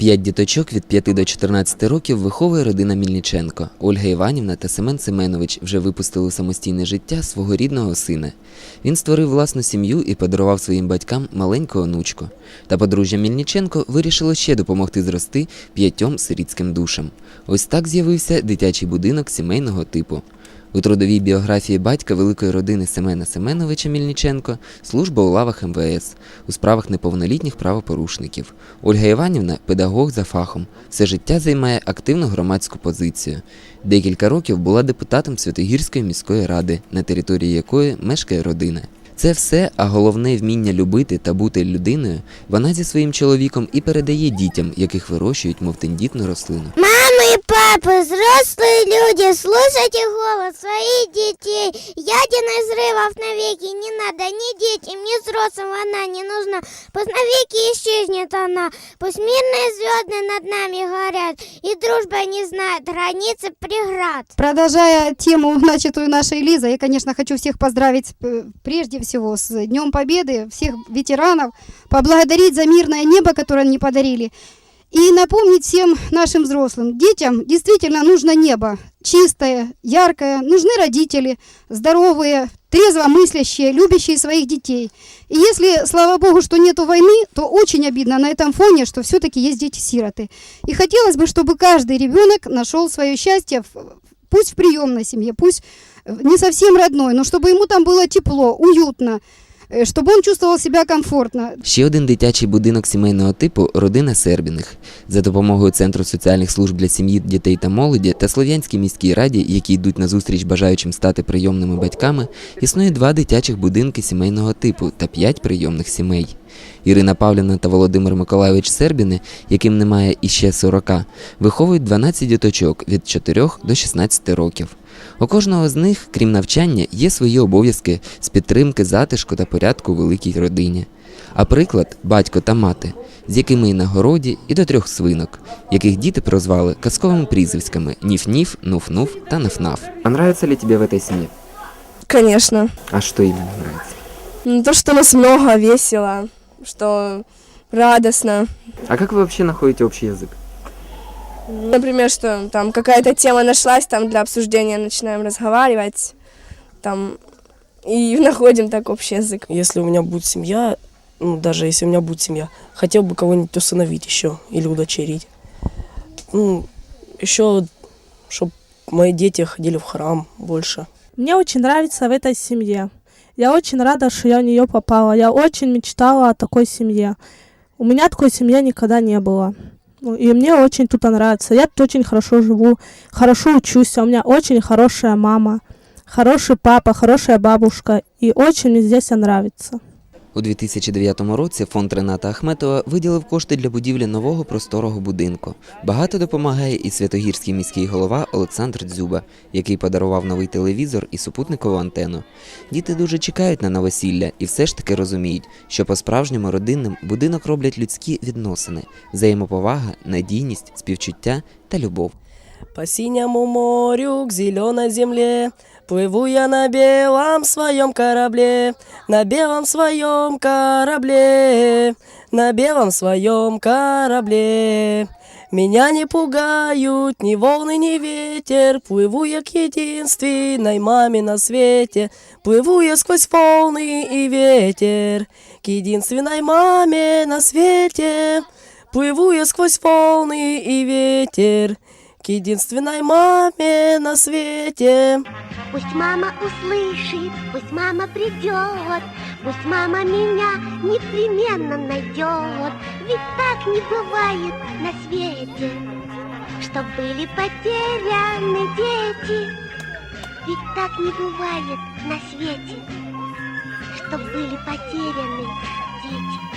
П'ять діточок від 5 до 14 років виховує родина Мільниченко. Ольга Іванівна та Семен Семенович вже випустили самостійне життя свого рідного сина. Він створив власну сім'ю і подарував своїм батькам маленьку онучку. Та подружжя Мільниченко вирішило ще допомогти зрости п'ятьом сирітським душам. Ось так з'явився дитячий будинок сімейного типу. У трудовій біографії батька великої родини Семена Семеновича Мільниченко служба у лавах МВС у справах неповнолітніх правопорушників. Ольга Іванівна педагог за фахом. Все життя займає активну громадську позицію. Декілька років була депутатом Святогірської міської ради, на території якої мешкає родина. Це все, а головне вміння любити та бути людиною, вона зі своїм чоловіком і передає дітям, яких вирощують, мов тендітну рослину. Мамы и папы, взрослые люди, слушайте голос своих детей. Ядерных взрывов навеки не надо ни детям, ни взрослым она не нужна. Пусть навеки исчезнет она. Пусть мирные звезды над нами горят, и дружба не знает границы преград. Продолжая тему, начатую нашей Лизой, я, конечно, хочу всех поздравить э, прежде всего с Днем Победы, всех ветеранов, поблагодарить за мирное небо, которое они подарили, и напомнить всем нашим взрослым, детям действительно нужно небо, чистое, яркое, нужны родители, здоровые, трезво мыслящие, любящие своих детей. И если, слава богу, что нету войны, то очень обидно на этом фоне, что все-таки есть дети-сироты. И хотелось бы, чтобы каждый ребенок нашел свое счастье, пусть в приемной семье, пусть не совсем родной, но чтобы ему там было тепло, уютно, э, чтобы он чувствовал себя комфортно. Ще один дитячий будинок сімейного типу родина Сербіних. За допомогою Центру соціальних служб для сім'ї, дітей та молоді та Слов'янській міській раді, які йдуть на зустріч бажаючим стати прийомними батьками, існує два дитячих будинки сімейного типу та п'ять прийомних сімей. Ірина Павлівна та Володимир Миколайович Сербіни, яким немає іще 40, виховують 12 діточок від 4 до 16 років. У кожного з них, крім навчання, є свої обов'язки з підтримки затишку та порядку у великій родині. А приклад батько та мати, з якими і на городі, і до трьох свинок, яких діти прозвали казковими прізвиськами Ніф-Ніф, Нуф-Нуф та Наф-Наф. А нравится ли тебе в этой семье? Конечно. А что именно нравится? Ну, То, что нас много, весело, что радостно. А как вы вообще находите общий язык? Например, что там какая-то тема нашлась, там для обсуждения начинаем разговаривать, там и находим так общий язык. Если у меня будет семья, ну, даже если у меня будет семья, хотел бы кого-нибудь усыновить еще или удочерить. Ну, еще, чтобы мои дети ходили в храм больше. Мне очень нравится в этой семье. Я очень рада, что я в нее попала. Я очень мечтала о такой семье. У меня такой семьи никогда не было. Ну, И мне очень тут нравится. Я тут очень хорошо живу, хорошо учусь. У меня очень хорошая мама, хороший папа, хорошая бабушка. И очень мне здесь нравится. У 2009 році фонд Рената Ахметова виділив кошти для будівлі нового просторого будинку. Багато допомагає і святогірський міський голова Олександр Дзюба, який подарував новий телевізор і супутникову антену. Діти дуже чекають на новосілля і все ж таки розуміють, що по-справжньому родинним будинок роблять людські відносини, взаємоповага, надійність, співчуття та любов. По синему морю к зеленой земле Плыву я на белом своем корабле, на белом своем корабле, на белом своем корабле. Меня не пугают ни волны, ни ветер, Плыву я к единственной маме на свете, Плыву я сквозь волны и ветер, К единственной маме на свете, Плыву я сквозь волны и ветер, К единственной маме на свете. Пусть мама услышит, пусть мама придет, пусть мама меня непременно найдет. Ведь так не бывает на свете, чтоб были потеряны дети. Ведь так не бывает на свете, чтоб были потеряны дети.